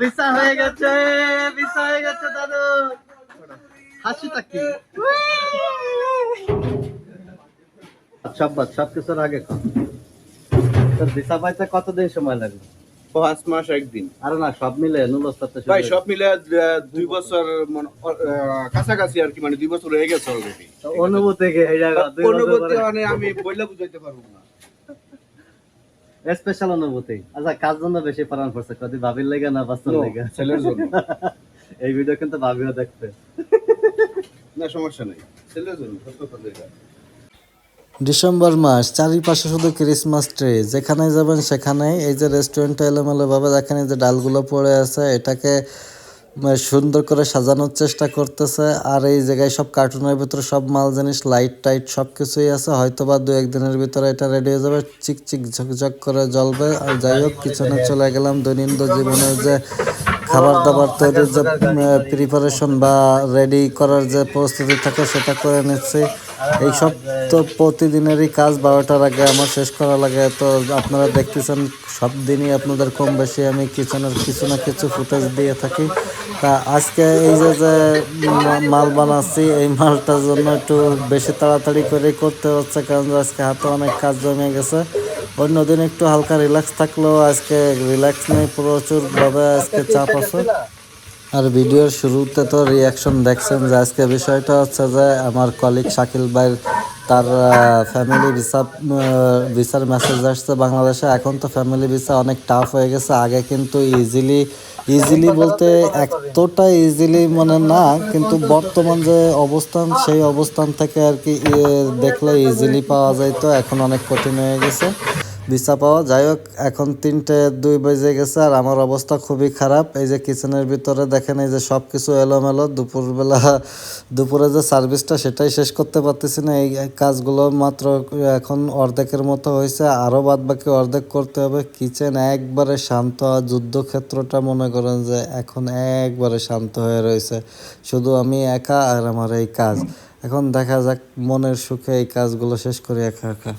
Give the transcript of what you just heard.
Visa হয়ে গেছে visa হয়ে গেছে দাদু। হাসিটা কি? সব সব কিছুর আগে তোর ভিসা পাইতে কতদিন সময় লাগবে? পাঁচ মাস একদিন। আরে না সব মিলে নুলস্তাতে ভাই সব মিলে দুই বছর মানে, কাছাকাছি আর কি মানে দুই বছর হয়ে গেছে অলরেডি অনুভূতি অনুভূতি মানে আমি বইলে বুঝাইতে পারব না। স্পেশাল অনুভূতি। আচ্ছা কাজ জন্য বেশি পালন করছে কদি ভাবির লেগে না বাস্তব লেগে? ছেলের জন্য। এই ভিডিও কিন্তু ভাবিও দেখতে না সমস্যা নেই। ছেলের জন্য সত্য কথা এটা। ডিসেম্বর মাস চারিপাশে শুধু ক্রিসমাস ট্রি যেখানে যাবেন সেখানে এই যে রেস্টুরেন্টটা এলোমেলোভাবে দেখেন এই যে ডালগুলো পড়ে আছে এটাকে সুন্দর করে সাজানোর চেষ্টা করতেছে। আর এই জায়গায় সব কার্টুনের ভিতরে সব মাল জিনিস লাইট টাইট সব কিছুই আছে। হয়তো বা দু একদিনের ভিতরে এটা রেডি হয়ে যাবে। চিকচিক চিক ঝকঝক করে জ্বলবে। আর যাই হোক, পিছনে চলে গেলাম দৈনন্দিন জীবনের যে খাবার দাবার তৈরির যে প্রিপারেশন বা রেডি করার যে প্রস্তুতি থাকে সেটা করে নিচ্ছি। এইসব তো প্রতিদিনেরই কাজ বারোটার আগে আমার শেষ করা লাগে। তো আপনারা দেখতেছেন সব দিনই আপনাদের কম বেশি আমি কিচেনের কিছু না কিছু ফুটেজ দিয়ে থাকি। তা আজকে এই যে যে মাল বানাচ্ছি এই মালটার জন্য একটু বেশি তাড়াতাড়ি করে করতে হচ্ছে কারণ আজকে হাতে অনেক কাজ জমে গেছে। অন্যদিন একটু হালকা রিল্যাক্স থাকলেও আজকে রিল্যাক্স নেই প্রচুরভাবে আজকে চাপ আছে আর ভিডিওর শুরুতে তো রিয়াকশন দেখছেন যে আজকে বিষয়টা হচ্ছে যে আমার কলিগ শাকিল ভাইয়ের তার ফ্যামিলি ভিসা ভিসার মেসেজ আসছে বাংলাদেশে। এখন তো ফ্যামিলি ভিসা অনেক টাফ হয়ে গেছে। আগে কিন্তু ইজিলি ইজিলি বলতে এতটা ইজিলি মানে না কিন্তু বর্তমান যে অবস্থান সেই অবস্থান থেকে আর কি দেখলে ইজিলি পাওয়া যায়। তো এখন অনেক কঠিন হয়ে গেছে। ভিসা পাওয়া। যাই হোক, এখন তিনটে দুই বেজে গেছে আর আমার অবস্থা খুবই খারাপ। এই যে কিচেনের ভিতরে দেখেন, এই যে সব কিছু এলোমেলো। দুপুরবেলা, দুপুরে যে সার্ভিসটা সেটাই শেষ করতে পারতেছি না। এই কাজগুলো মাত্র এখন অর্ধেকের মতো হয়েছে। আরও বাদ বাকি অর্ধেক করতে হবে। কিচেন একবারে শান্ত। আর যুদ্ধক্ষেত্রটা মনে করেন যে এখন একবারে শান্ত হয়ে রয়েছে। শুধু আমি একা আর আমার এই কাজ। এখন দেখা যাক মনের সুখে এই কাজগুলো শেষ করি একা একা।